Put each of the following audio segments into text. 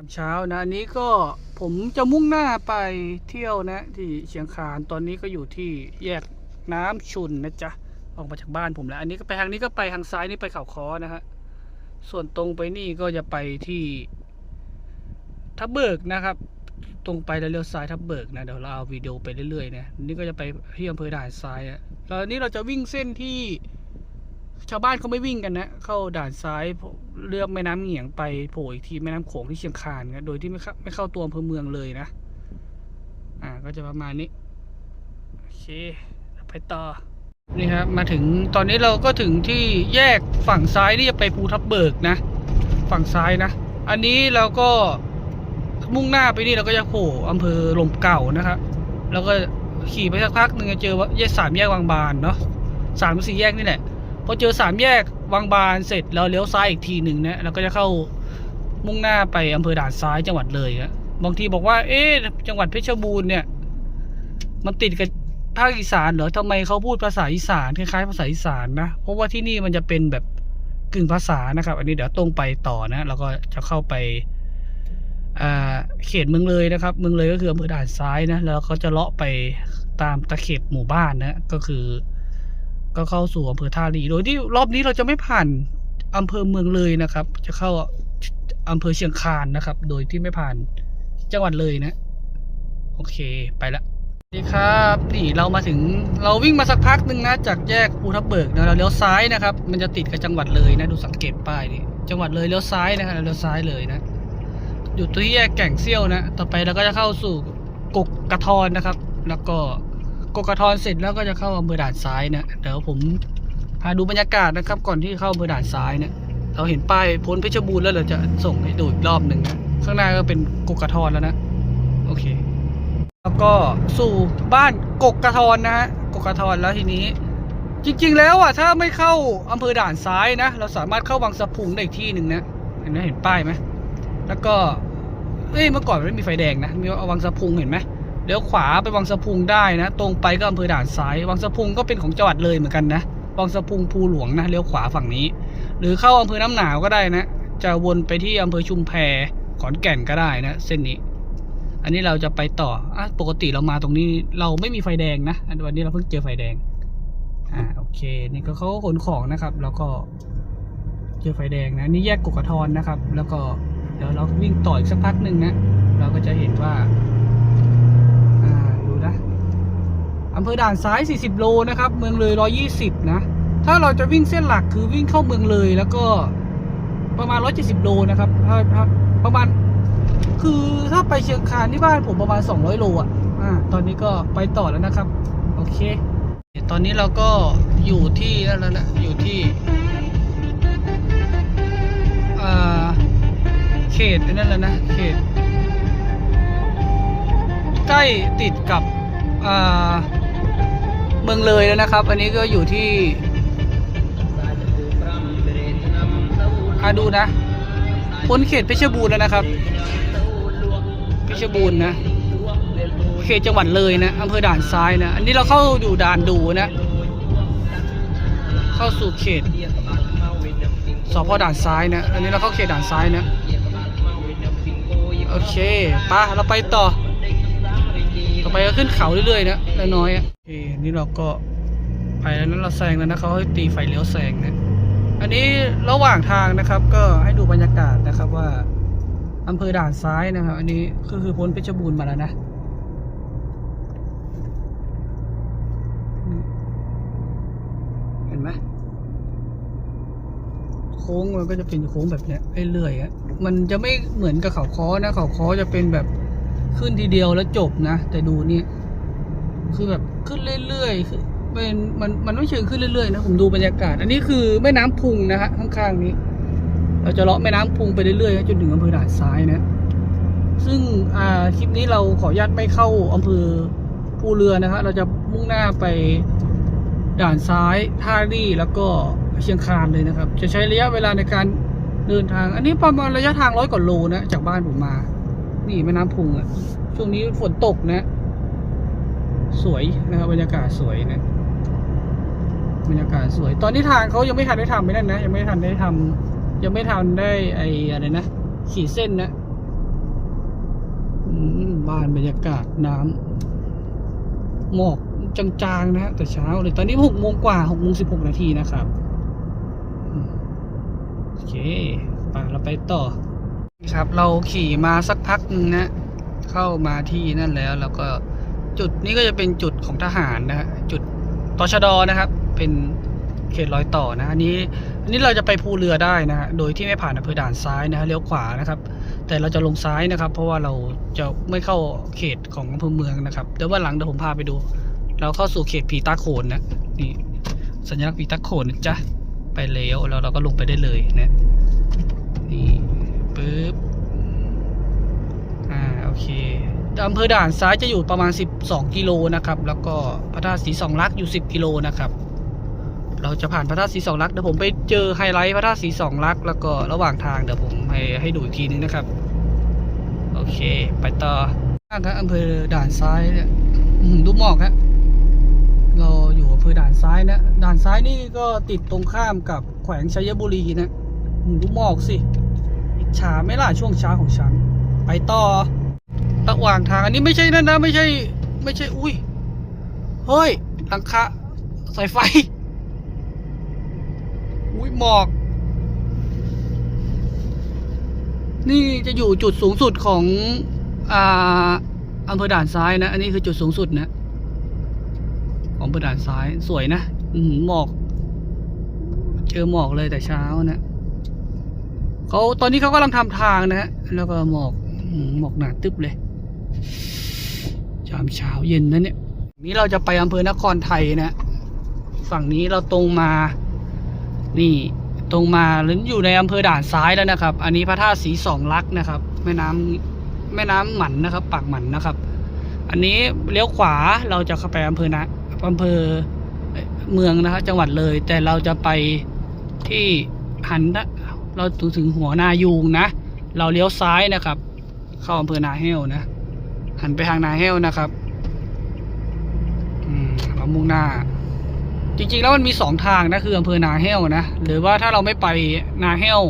ามเช้านะอันนี้ก็ผมจะมุ่งหน้าไปเที่ยวนะที่เชียงคานตอนนี้ก็อยู่ที่แยกน้ำชุนนะจ๊ะออกมาจากบ้านผมแล้ว อันนี้ก็ไปทางนี้ก็ไปทางซ้ายนี่ไปเขาคอนะฮะส่วนตรงไปนี่ก็จะไปที่ทับเบิกนะครับ ตรงไปแล้วเลี้ยวซ้ายทับเบิกนะเดี๋ยวเราเอาวิดีโอไปเรื่อยๆนะนี่ก็จะไปที่อำเภอด่านซ้ายอะแล้วนี่เราจะวิ่งเส้นที่ ชาวบ้านเขาไม่วิ่งกันนะ เข้าด่านซ้ายเลือกแม่น้ำเหงียงไปโผล่อีกทีแม่น้ำโขงที่เชียงคานนะโดยที่ไม่เข้าไม่เข้าตัวอำเภอเมืองเลยนะ อ่า ก็จะประมาณนี้ โอเค ไปต่อ นี่ครับ มาถึงตอนนี้เราก็ถึงที่แยกฝั่งซ้ายที่จะไปภูทับเบิกนะ ฝั่งซ้ายนะ อันนี้เราก็มุ่งหน้าไปนี่เราก็จะโผล่อำเภอลมเก่านะครับ แล้วก็ขี่ไปสักพักหนึ่งจะเจอว่าแยกสามแยกวังบานเนาะสามสี่แยกนี่แหละ อเจอสามแยกวังบานเสร็จเราเลี้ยวซ้ายอีกทีหนึ่งนะเราก็จะเข้ามุ่งหน้าไปอำเภอด่านซ้ายจังหวัดเลยครับบางทีบอกว่า เอ๊ะจังหวัดเพชรบูรณ์เนี่ย มันติดกับภาคอีสานเหรอทำไมเขาพูดภาษาอีสานคล้ายๆภาษาอีสานนะเพราะว่าที่นี่มันจะเป็นแบบกึ่งภาษานะครับ อันนี้เดี๋ยวตรงไปต่อนะเราก็จะเข้าไปเขตเมืองเลยนะครับ เมืองเลยก็คืออำเภอด่านซ้ายนะแล้วเขาจะเลาะไปตามตะเข็บหมู่บ้านนะก็คือ ก็เข้าสู่อำเภอท่าลีโดยที่รอบนี้เราจะไม่ผ่านอำเภอเมืองเลยนะครับ จะเข้าอำเภอเชียงคานนะครับ โดยที่ไม่ผ่านจังหวัดเลยนะ โอเคไปละสวัสดีครับนี่เรามาถึงเราวิ่งมาสักพักหนึ่งนะ จากแยกภูทับเบิกนะเราเลี้ยวซ้ายนะครับ มันจะติดกับจังหวัดเลยนะ ดูสังเกตป้ายนี่จังหวัดเลยเลี้ยวซ้ายนะครับเราเลี้ยวซ้ายเลยนะอยู่ที่แยกแก่งเซี่ยวนะ ต่อไปเราก็จะเข้าสู่กกกระทอนนะครับ แล้วก็ กกทอนเสร็จแล้วก็จะเข้าอำเภอด่านซ้ายนะเดี๋ยวผมพาดูบรรยากาศนะครับ ก่อนที่เข้าอำเภอด่านซ้ายเนี่ยเราเห็นป้ายพ้นเพชรบูรณ์แล้วเราจะส่งให้ดูอีกรอบหนึ่งนะข้างหน้าก็เป็นกกทอนแล้วนะโอเค แล้วก็สู่บ้านกกระทอนนะฮะกกระทอนแล้วทีนี้ จริง ๆ แล้วอะถ้าไม่เข้าอำเภอด่านซ้ายนะ เราสามารถเข้าวังสะพุงได้อีกที่หนึ่งนะเห็นไหมเห็นป้ายไหมแล้วก็เอ้ยเมื่อก่อนไม่มีไฟแดงนะ มีวังสะพุงเห็นไหม ลี้ยวขวาไปวังสะพุงได้นะ ตรงไปก็อำเภอด่านซ้าย วังสะพุงก็เป็นของจังหวัดเลยเหมือนกันนะ วังสะพุงภูหลวงนะ เลี้ยวขวาฝั่งนี้ หรือเข้าอำเภอน้ำหนาวก็ได้นะ จะวนไปที่อำเภอชุมแพ ขอนแก่นก็ได้นะ เส้นนี้ อันนี้เราจะไปต่ออปกติเรามาตรงนี้เราไม่มีไฟแดงนะ อันวันนี้เราเพิ่งเจอไฟแดง อ่า โอเค นี่ก็เขาขนของนะครับ แล้วก็เจอไฟแดงนะ นี่แยกกกกระทอนนะครับ แล้วก็เดี๋ยวเราวิ่งต่ออีกสักพักหนึ่งนะ เราก็จะเห็นว่าดูนะ อำเภอด่านซ้าย 40 โลนะครับ เมืองเลย 120 นะ ถ้าเราจะวิ่งเส้นหลักคือวิ่งเข้าเมืองเลยแล้วก็ประมาณ 170 โลนะครับถ้าประมาณ คือถ้าไปเชียงคานที่บ้านผมประมาณ 200 โลอะอ่าตอนนี้ก็ไปต่อแล้วนะครับ โอเค ตอนนี้เราก็อยู่ที่นั่นแล้วนะอยู่ที่อ่าเขตนั่นแล้วนะเขตใกล้ติดกับอ่า มืองเลยแล้วนะครับ อันนี้ก็อยู่ที่อาดูนะพ้นเขตเพชรบูรณ์แล้วนะครับ เพชรบูรณ์นะ เขตจังหวัดเลยนะอำเภอด่านซ้ายนะ อันนี้เราเข้าอยู่ด่านดูนะ เข้าสู่เขตสพด่านซ้ายนะ อันนี้เราเข้าเขตด่านซ้ายนะ โอเคปะเราไปต่อ ต่อไปก็ขึ้นเขาเรื่อยๆนะน้อยๆ นี่เราก็ไปแล้วนั้นเราแซงแล้วนะเขาให้ตีไฟเลี้ยวแซงนะอันนี้ระหว่างทางนะครับ ก็ให้ดูบรรยากาศนะครับว่าอำเภอด่านซ้ายนะครับ อันนี้ก็คือพ้นเพชรบูรณ์มาแล้วนะเห็นไหมโค้งมันก็จะเป็นโค้งแบบเนี้ยเรื่อยๆอะมันจะไม่เหมือนกับเขาค้อนะ เขาค้อจะเป็นแบบขึ้นทีเดียวแล้วจบนะ แต่ดูนี่ คือแบบขึ้นเรื่อยๆคือเป็นมันมันไม่เชิงขึ้นเรื่อยๆนะผมดูบรรยากาศ อันนี้คือแม่น้ำพุงนะฮะข้างๆนี้ เราจะเลาะแม่น้ำพุงไปเรื่อยๆจนถึงอำเภอด่านซ้ายนะ ซึ่งอ่าคลิปนี้เราขออนุญาตไม่เข้าอำเภอภูเรือนะฮะเราจะมุ่งหน้าไปด่านซ้ายท่ารี่แล้วก็เชียงคานเลยนะครับ จะใช้ระยะเวลาในการเดินทาง อันนี้ประมาณระยะทางร้อยกว่าโลนะจากบ้านผมมา นี่แม่น้ำพุงอะช่วงนี้ฝนตกนะ สวยนะครับบรรยากาศสวยนะบรรยากาศสวย ตอนนี้ทางเขายังไม่ทันได้ทำไม่นั่นนะยังไม่ทันได้ทำยังไม่ทันได้ไออะไรนะขีดเส้นนะบ้านบรรยากาศน้ำหมอกจางๆนะแต่เช้าเลยตอนนี้หกโมงกว่าหกโมงสิบหกนาทีนะครับโอเคไปเราไปต่อครับ เราขี่มาสักพักหนึงนะ เข้ามาที่นั่นแล้วแล้วก็ จุดนี้ก็จะเป็นจุดของทหารนะฮะจุดตชดนะครับ เป็นเขตรอยต่อนะอันนี้อันนี้เราจะไปภูเรือได้นะฮะโดยที่ไม่ผ่านอำเภอด่านซ้ายนะฮะเลี้ยวขวานะครับ แต่เราจะลงซ้ายนะครับ เพราะว่าเราจะไม่เข้าเขตของอำเภอเมืองนะครับเดี๋ยววันหลังเดี๋ยวผมพาไปดู เราเข้าสู่เขตผีตาโขนนะนี่สัญลักษณ์ผีตาโขนนะจ๊ะไปแล้วแล้วเราก็ลงไปได้เลยนะนี่ปึ๊บอ่าโอเค อำเภอด่านซ้ายจะอยู่ประมาณ 12 กิโลนะครับ แล้วก็พระธาตุสีสองลักษณ์อยู่ 10 กิโลนะครับ เราจะผ่านพระธาตุสีสองลักษณ์เดี๋ยวผมไปเจอไฮไลท์พระธาตุสีสองลักษณ์แล้วก็ระหว่างทางเดี๋ยวผมให้ให้ดูอีกทีนึงนะครับ โอเค ไปต่อข้างอำเภอด่านซ้ายเนี่ยดูหมอกฮะเราอยู่อำเภอด่านซ้ายนะ ด่านซ้ายนี่ก็ติดตรงข้ามกับแขวงชัยบุรีนะดูหมอกสิอิจฉาไม่ล่ะช่วงเช้าของฉัน ไปต่อ ระหว่างทางอันนี้ไม่ใช่นั่นนะไม่ใช่ ไม่ใช่ อุ้ยเฮ้ยหลังคาสายไฟ อุ้ยหมอก นี่จะอยู่จุดสูงสุดของอ่าอำเภอด่านซ้ายนะ อันนี้คือจุดสูงสุดนะ ของอำเภอด่านซ้ายสวยนะอืหมอก เจอหมอกเลยแต่เช้านะเขาตอนนี้เขากำลังทำทางนะฮะแล้วก็หมอกหมอกหนาตึ๊บเลย ยามเช้าเย็นนะเนี่ย นี้เราจะไปอำเภอนครไทยนะ ฝั่งนี้เราตรงมา นี่ตรงมาหรืออยู่ในอำเภอด่านซ้ายแล้วนะครับ อันนี้พระธาตุสีสองลักษณ์นะครับ แม่น้ำแม่น้ำหมันนะครับ ปากหมันนะครับ อันนี้เลี้ยวขวาเราจะเข้าไปอำเภอนะอำเภอเมืองนะครับจังหวัดเลย แต่เราจะไปที่หันนะเราถึงหัวนายูงนะ เราเลี้ยวซ้ายนะครับ เข้าอำเภอนาแห้วนะ หันไปทางนาแห้วนะครับอืมเรามุ่งหน้า จริงๆแล้วมันมีสองทางนะคืออำเภอนาแห้วนะหรือว่าถ้าเราไม่ไปนาแห้ว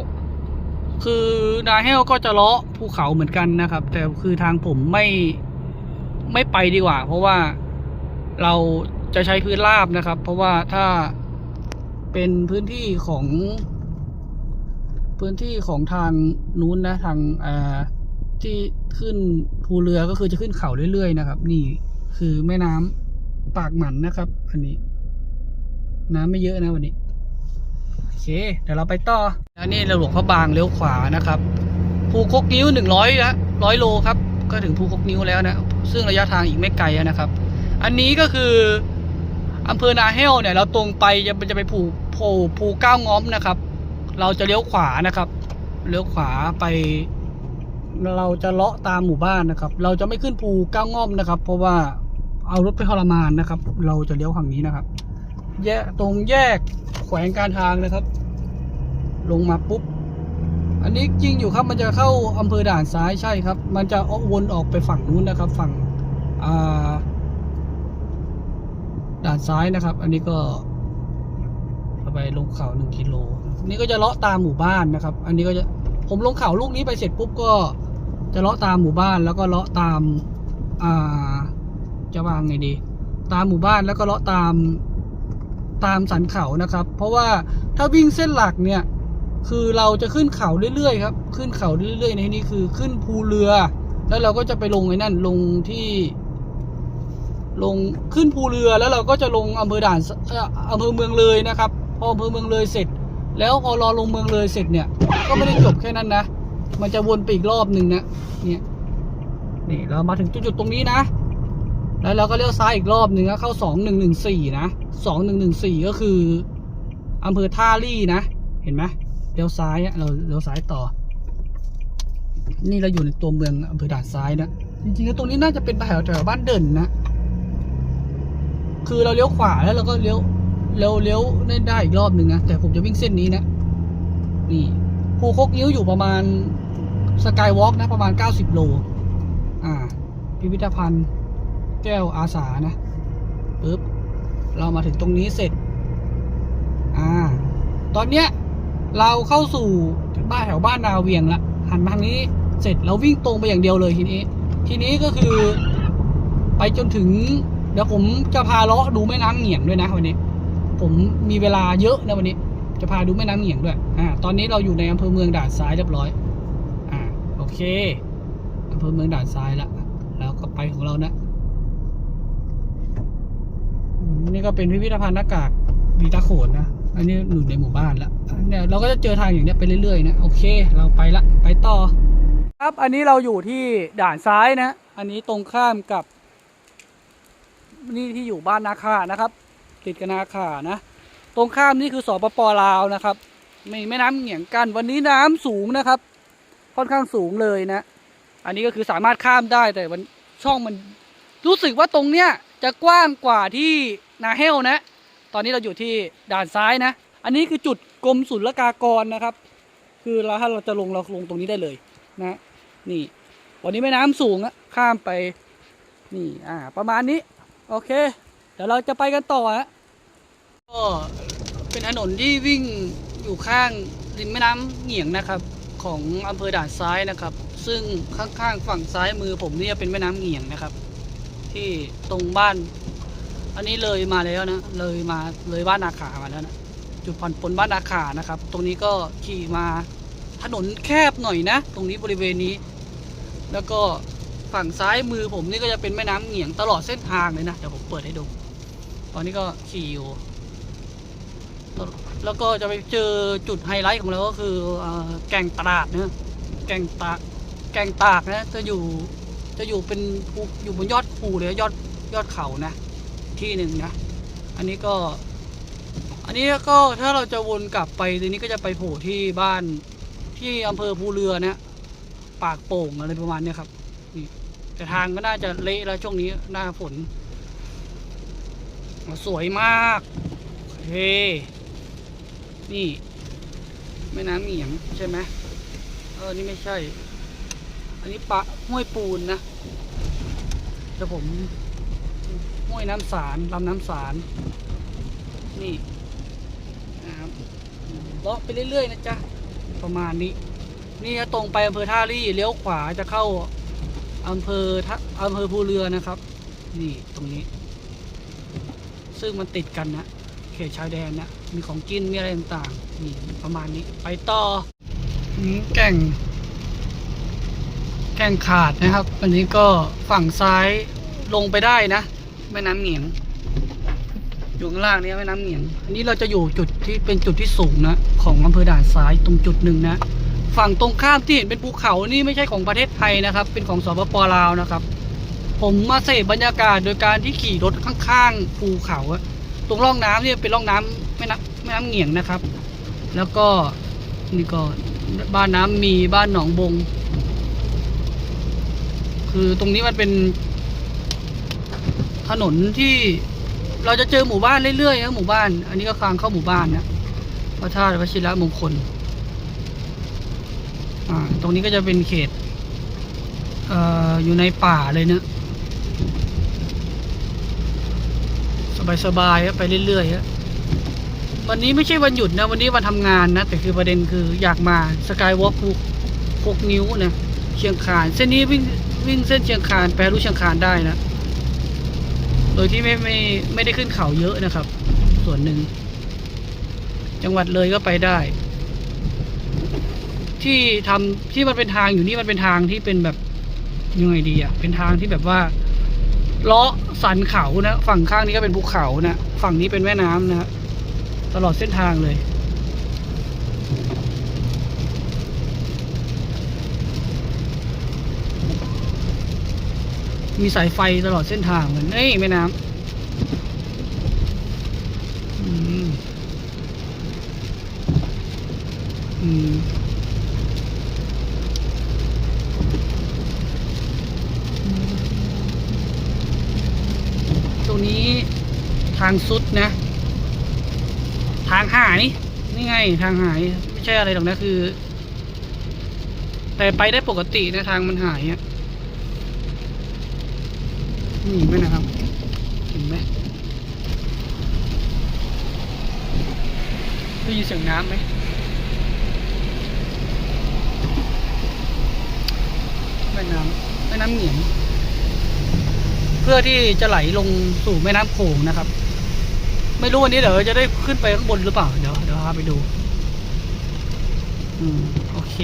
คือนาแห้วก็จะเลาะภูเขาเหมือนกันนะครับ แต่คือทางผมไม่ไม่ไปดีกว่า เพราะว่าเราจะใช้พื้นราบนะครับ เพราะว่าถ้าเป็นพื้นที่ของ พื้นที่ของทางนู้นนะทางอ่า ที่ขึ้นภูเรือก็คือจะขึ้นเขาเรื่อยๆนะครับ นี่คือแม่น้ำปากหมันนะครับ อันนี้ น้ำไม่เยอะนะวันนี้โอเค เดี๋ยวเราไปต่ออันนี้เราหลวงพระบางเลี้ยวขวานะครับภูคกนิ้วหนึ่งร้อยนะร้อยโลครับ ก็ถึงภูคกนิ้วแล้วนะ ซึ่งระยะทางอีกไม่ไกลนะครับ อันนี้ก็คืออำเภอนาแห้วเนี่ย เราตรงไปจะจะไปภูภูภูเก้าง้อมนะครับ เราจะเลี้ยวขวานะครับ เลี้ยวขวาไป เราจะเลาะตามหมู่บ้านนะครับ เราจะไม่ขึ้นภูเก้าง้อมนะครับ เพราะว่าเอารถไปทรมานนะครับ เราจะเลี้ยวฝั่งนี้นะครับ แยกตรงแยกแขวงการทางนะครับ ลงมาปุ๊บ อันนี้จริงอยู่ครับมันจะเข้าอำเภอด่านซ้ายใช่ครับ มันจะออกวนออกไปฝั่งนู้นนะครับ ฝั่งอ่าด่านซ้ายนะครับ อันนี้ก็ไปลงเขาหนึ่งกิโลนี่ก็จะเลาะตามหมู่บ้านนะครับ อันนี้ก็จะผมลงเขาลูกนี้ไปเสร็จปุ๊บก็ จะเลาะตามหมู่บ้านแล้วก็เลาะตามอ่าจะวางไงดี ตามหมู่บ้านแล้วก็เลาะตามตามสันเขานะครับ เพราะว่าถ้าวิ่งเส้นหลักเนี่ย คือเราจะขึ้นเขาเรื่อยๆครับ ขึ้นเขาเรื่อยๆในที่นี้คือขึ้นภูเรือ แล้วเราก็จะไปลงไอ้นั่นลงที่ ลงขึ้นภูเรือแล้วเราก็จะลงอำเภอด่านสเอ่ออำเภอเมืองเลยนะครับ พออำเภอเมืองเลยเสร็จ แล้วพอรอลงเมืองเลยเสร็จเนี่ย ก็ไม่ได้จบแค่นั้นนะ มันจะวนไปอีกรอบหนึ่งนะเนี่ยนี่เรามาถึงจุดๆตรงนี้นะ แล้วเราก็เลี้ยวซ้ายอีกรอบหนึ่งนะเข้าสองหนึ่งหนึ่งสี่นะสองหนึ่งหนึ่งสี่ก็คืออำเภอท่าลี่นะ เห็นไหมเลี้ยวซ้ายอะเราเลี้ยวซ้ายต่อ นี่เราอยู่ในตัวเมืองอำเภอด่านซ้ายนะจริงๆแล้วตรงนี้น่าจะเป็นแถวแถวบ้านเด่นนะ คือเราเลี้ยวขวาแล้วเราก็เลี้ยวเลี้ยวเลี้ยวได้อีกรอบหนึ่งนะแต่ผมจะวิ่งเส้นนี้นะ นี่ภูคกนิ้วอยู่ประมาณ สกายวอล์กนะประมาณ 90 โล อ่า พิพิธภัณฑ์แก้วอาสานะปึ๊บ เรามาถึงตรงนี้เสร็จ อ่า ตอนเนี้ยเราเข้าสู่บ้านแถวบ้านนาเวียงละหันมาทางนี้เสร็จเราวิ่งตรงไปอย่างเดียวเลยทีนี้ ทีนี้ก็คือ ไปจนถึง เดี๋ยวผมจะพาเลาะดูแม่น้ำเหงียงด้วยนะวันนี้ ผมมีเวลาเยอะนะวันนี้ จะพาดูแม่น้ำเหงียงด้วย อ่า ตอนนี้เราอยู่ในอำเภอเมืองด่านซ้ายเรียบร้อย เคอำเภอเมืองด่านซ้ายละแล้วก็ไปของเรานะอืมนี่ก็เป็นพิพิธภัณฑ์หน้ากากวีตาโขนนะ อันนี้อยู่ในหมู่บ้านละเนี่ยเราก็จะเจอทางอย่างเนี้ยไปเรื่อยๆนะ โอเค เราไปละ ไปต่อ ครับ อันนี้เราอยู่ที่ด่านซ้ายนะ อันนี้ตรงข้ามกับ นี่ที่อยู่บ้านนาคานะครับ ติดกับนาคานะ ตรงข้ามนี่คือสปปลาวนะครับ ไม่แม่น้ำเหงียงกัน วันนี้น้ำสูงนะครับ ค่อนข้างสูงเลยนะ อันนี้ก็คือสามารถข้ามได้แต่มันช่องมันรู้สึกว่าตรงเนี้ยจะกว้างกว่าที่นาเฮลนะ ตอนนี้เราอยู่ที่ด่านซ้ายนะ อันนี้คือจุดกรมศุลกากรนะครับ คือเราถ้าเราจะลงเราลงตรงนี้ได้เลยนะนี่วันนี้แม่น้ำสูงอะข้ามไปนี่อ่าประมาณนี้ โอเค เดี๋ยวเราจะไปกันต่อฮะก็เป็นถนนที่วิ่งอยู่ข้างริมแม่น้ำเหงียงนะครับ ของอำเภอด่านซ้ายนะครับ ซึ่งข้างๆฝั่งซ้ายมือผมเนี่ยเป็นแม่น้ำเหงียงนะครับ ที่ตรงบ้าน อันนี้เลยมาแล้วนะ เลยมาเลยบ้านนาขามาแล้วนะจุดผ่อนปลนบ้านนาขานะครับ ตรงนี้ก็ขี่มาถนนแคบหน่อยนะ ตรงนี้บริเวณนี้ แล้วก็ฝั่งซ้ายมือผมนี่ก็จะเป็นแม่น้ำเหงียงตลอดเส้นทางเลยนะเดี๋ยวผมเปิดให้ดู ตอนนี้ก็ขี่อยู่ แล้วก็จะไปเจอจุดไฮไลท์ของเราก็คืออแก่งตาดนะแก่งตากแก่งตากนะจะอยู่จะอยู่เป็นภูอยู่บนยอดภูเลยยอดยอดเขานะ ที่หนึ่งนะ อันนี้ก็ อันนี้ก็ถ้าเราจะวนกลับไปทีนี้ก็จะไปโผล่ที่บ้านที่อำเภอภูเรือนะปากโป่งอะไรประมาณนี้ครับนี่แต่ทางก็น่าจะเละแล้วช่วงนี้หน้าฝน สวยมากเฮ้ นี่แม่น้ำเหงียงใช่ไหมเออนี่ไม่ใช่ อันนี้ปะห้วยปูนนะแต่ผมห้วยน้ำสารลำน้ำสารนี่นะครับเลาะไปเรื่อยๆนะจ๊ะประมาณนี้ นี่จะตรงไปอำเภอท่าลี่เลี้ยวขวาจะเข้าอำเภอท่าอำเภอภูเรือนะครับ นี่ตรงนี้ ซึ่งมันติดกันนะเขตชายแดนนะ มีของกิน มีอะไรต่างๆนี่ประมาณนี้ ไปต่อแก่ง แก่งขาดนะครับ อันนี้ก็ฝั่งซ้ายลงไปได้นะแม่น้ำเหงียง อยู่ข้างล่างนี้แม่น้ำเหงียง อันนี้เราจะอยู่จุดที่เป็นจุดที่สูงนะ ของอำเภอด่านซ้ายตรงจุดหนึ่งนะ ฝั่งตรงข้ามที่เห็นเป็นภูเขานี่ไม่ใช่ของประเทศไทยนะครับ เป็นของสปปลาวนะครับ ผมมาเสพบรรยากาศโดยการที่ขี่รถข้างๆภูเขาอะ ตรงร่องน้ำเนี่ยเป็นร่องน้ำแม่น้ำแม่น้ำเหงียงนะครับ แล้วก็นี่ก็บ้านน้ำมีบ้านหนองบง คือตรงนี้มันเป็นถนนที่เราจะเจอหมู่บ้านเรื่อยๆนะหมู่บ้าน อันนี้ก็ทางเข้าหมู่บ้านนะพระธาตุวชิระมงคลอ่าตรงนี้ก็จะเป็นเขตเอ่ออยู่ในป่าเลยเนะ สบายๆครับไปเรื่อยๆฮะวันนี้ไม่ใช่วันหยุดนะ วันนี้วันทำงานนะ แต่คือประเด็นคืออยากมาสกายวอล์กภูหกนิ้วนะเชียงคาน เส้นนี้วิ่งวิ่งเส้นเชียงคานแปรรูปเชียงคานได้นะ โดยที่ไม่ไม่ไม่ได้ขึ้นเขาเยอะนะครับ ส่วนหนึ่ง จังหวัดเลยก็ไปได้ ที่ทำที่มันเป็นทางอยู่นี่มันเป็นทางที่เป็นแบบยังไงดีอะเป็นทางที่แบบว่า เลาะสันเขานะฝั่งข้างนี้ก็เป็นภูเขานะฝั่งนี้เป็นแม่น้ำนะฮะตลอดเส้นทางเลย มีสายไฟตลอดเส้นทางเหมือนเอ้ยแม่น้ำอืมอืม ตรงนี้ทางสุดนะ ทางหายนี่ไงทางหาย ไม่ใช่อะไรหรอกนะคือ แต่ไปได้ปกตินะทางมันหายอะนี่ไหมนะครับเห็นไหมได้ยินเสียงน้ำไหมแม่น้ำแม่น้ำเหงียงเพื่อที่จะไหลลงสู่แม่น้ำโขงนะครับ ไม่รู้วันนี้เดี๋ยวจะได้ขึ้นไปข้างบนหรือเปล่า เดี๋ยวเดี๋ยวพาไปดู อืม โอเค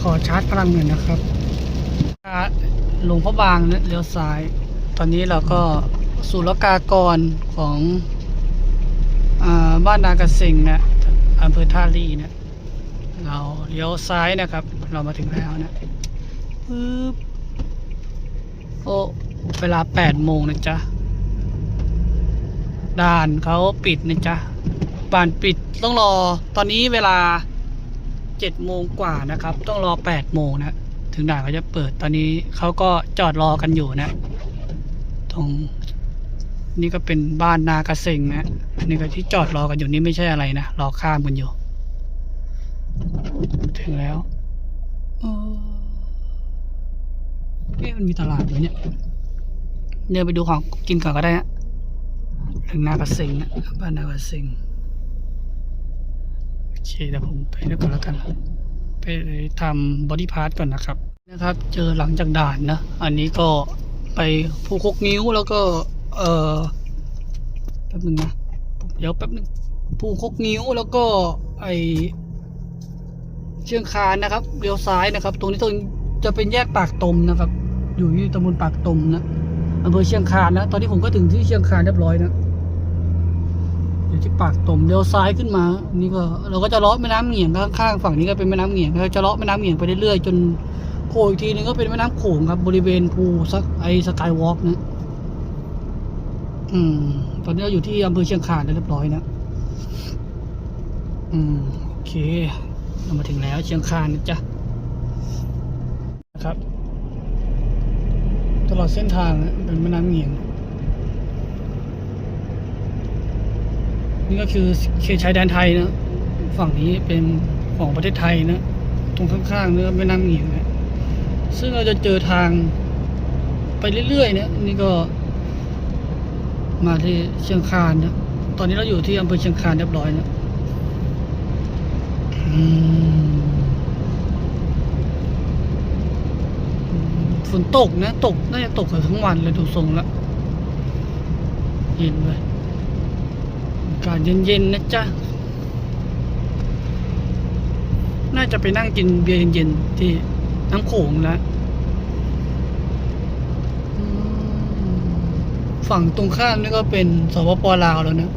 ขอชาร์จพลังหน่อยนะครับหลวงพ่อบางเนี่ยเลี้ยวซ้าย ตอนนี้เราก็สู่ลกากรของ บ้านนากระสิงนะอำเภอท่าลีเนะเราเลี้ยวซ้ายนะครับ เรามาถึงแล้วนะปึ๊บโอ้เวลาแปดโมงนะจ๊ะด่านเขาปิดนะจ๊ะด่านปิดต้องรอตอนนี้เวลาเจ็ดโมงกว่านะครับ ต้องรอแปดโมงนะ ถึงด่านเขาจะเปิดตอนนี้เขาก็จอดรอกันอยู่นะ ตรง นี่ก็เป็นบ้านนากระเซ็งนะนี่ก็ที่จอดรอกันอยู่นี่ไม่ใช่อะไรนะ รอข้ามกันอยู่ ถึงแล้วเอ๊ะมันมีตลาดไหมเนี่ย เดินไปดูของกินก่อนก็ได้นะถึงนากระเซ็งนะบ้านนากระเซ็งโอเคเดี๋ยวผมไปด้วยก่อนแล้วกัน ไปทำบอดี้พาร์ทก่อนนะครับ นะครับ เจอหลังจากด่านนะ อันนี้ก็ไปภูคกนิ้วแล้วก็ เออแป๊บนึงนะเดี๋ยวแป๊บนึงภูคกนิ้วแล้วก็ไอเชียงคานนะครับเลี้ยวซ้ายนะครับ ตรงนี้ตรงจะเป็นแยกปากตมนะครับ อยู่ที่ตำบลปากตมนะอำเภอเชียงคานนะตอนนี้ผมก็ถึงที่เชียงคานเรียบร้อยนะอยู่ที่ปากตมเลี้ยวซ้ายขึ้นมา นี่ก็เราก็จะเลาะแม่น้ำเหงียงข้างๆฝั่งนี้ก็เป็นแม่น้ำเหงียงเราจะเลาะแม่น้ำเหงียงไปเรื่อยๆจนโผล่อีกทีนึงก็เป็นแม่น้ำโขงครับบริเวณภูสักไอสกายวอล์กนะ อืม ตอนนี้เราอยู่ที่อำเภอเชียงคานแล้เรียบร้อยนะ อืม โอเค เรามาถึงแล้วเชียงคานนะจ๊ะนะครับ ตลอดเส้นทางเป็นแม่น้ำเงียง นี่ก็คือเขตชายแดนไทยนะ ฝั่งนี้เป็นของประเทศไทยนะ ตรงข้างๆเนี่ยแม่น้ำเงียงนะซึ่งเราจะเจอทางไปเรื่อยๆ เนี่ย นี่ก็ มาที่เชียงคานนะตอนนี้เราอยู่ที่อำเภอเชียงคานเรียบร้อยนะฝนตกนะ ตกน่าจะตกทั้งวันเลยดูทรงล้วเย็นเลยอากาศเย็นๆนะจ๊ะ น่าจะไปนั่งกินเบียร์เย็นๆที่น้ำโขงแล้วอืม ฝั่งตรงข้ามนี่ก็เป็นสปปลาวแล้วนะ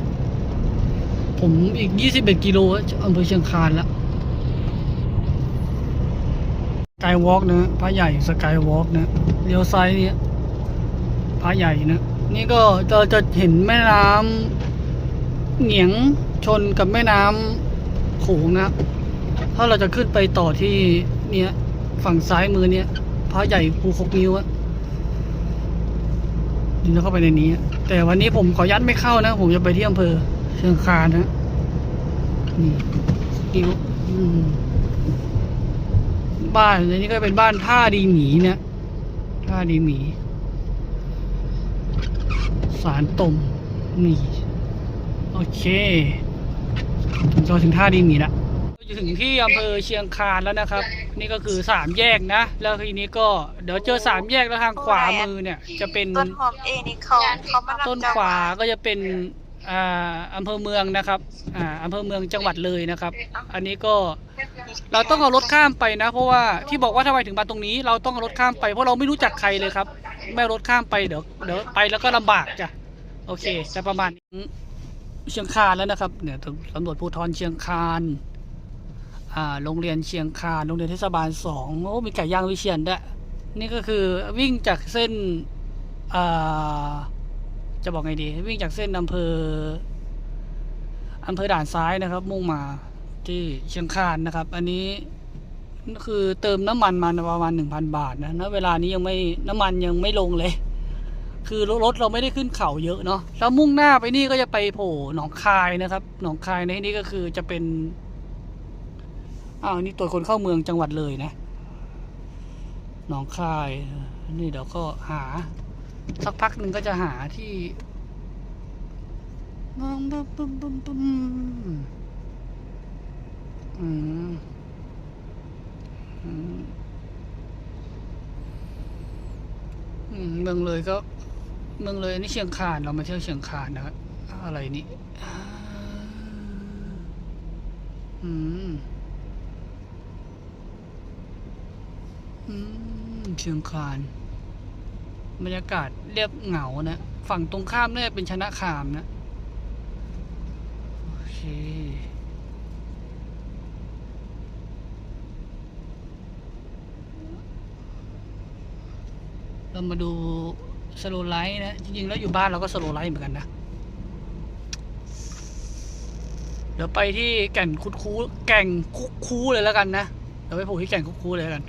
ผมอีก 21 กิโลอำเภอเชียงคานแล้วสกายวอล์กนะพระใหญ่สกายวอล์กนะเลี้ยวซ้ายเนี่ยพระใหญ่นะ นี่ก็จะจะเห็นแม่น้ำเหงียงชนกับแม่น้ำโขงนะ ถ้าเราจะขึ้นไปต่อที่เนี่ยฝั่งซ้ายมือเนี่ยพระใหญ่ภูคกนิ้วอะ นี่เราเข้าไปในนี้ แต่วันนี้ผมขอยัดไม่เข้านะ ผมจะไปที่อำเภอเชียงคานนะนี่นิ้วบ้านในนี้ก็เป็นบ้านท่าดีหมีเนี่ยท่าดีหมี สารตมนี่ โอเคเราถึงท่าดีหมีละจะถึงที่อำเภอเชียงคานแล้วนะครับ นี่ก็คือสามแยกนะ แล้วทีนี้ก็เดี๋ยวเจอสามแยกแล้วทางขวามือเนี่ย จะเป็นต้นหอมเองนี่เขาเขามารับต้นจองขวาก็จะเป็นอ่าอำเภอเมืองนะครับอ่าอำเภอเมืองจังหวัดเลยนะครับ อันนี้ก็เราต้องเอารถข้ามไปนะ เพราะว่าที่บอกว่าทำไมถึงมาตรงนี้ เราต้องเอารถข้ามไปเพราะเราไม่รู้จักใครเลยครับ ไม่เอารถข้ามไปเดี๋ยวเดี๋ยวไปแล้วก็ลำบากจ้ะโอเคจะประมาณนี้เชียงคานแล้วนะครับเนี่ยตำรวจภูธรเชียงคานอ่า โรงเรียนเชียงคานโรงเรียนเทศบาลสองโอ้มีไก่ย่างวิเชียนด้วยนี่ก็คือวิ่งจากเส้นจะบอกไงดี วิ่งจากเส้นอำเภออำเภอด่านซ้ายนะครับ มุ่งมาที่เชียงคานนะครับ อันนี้คือเติมน้ำมันมาประมาณหนึ่งพันบาทนะณเวลานี้ยังไม่น้ำมันยังไม่ลงเลย คือรถเราไม่ได้ขึ้นเขาเยอะเนาะแล้วมุ่งหน้าไปนี่ก็จะไปโผล่หนองคายนะครับ หนองคายในที่นี้ก็คือจะเป็น อ้าวนี่ตัวจคนเข้าเมืองจังหวัดเลยนะหนองคาย นี่เดี๋ยวก็หา สักพักหนึ่งก็จะหาที่บึ้มบึ้มบึ้มบึ้มบึ้มอืมเมืองเลยก็ เมืองเลยอันนี่เชียงคานเรามาเที่ยวเชียงคานนะครับอะไรนี่อืม เชียงคานบรรยากาศเรียบเหงานะ ฝั่งตรงข้ามเนี่ยเป็นชนะคามนะ โอเค เรามาดูสโลไลท์นะ จริงๆ แล้วอยู่บ้านเราก็สโลไลท์เหมือนกันนะ เดี๋ยวไปที่แก่นคุดคูแก่งคุกคูเลยแล้วกันนะ เดี๋ยวไปผูกที่แก่งคุกคูเลยแล้วกัน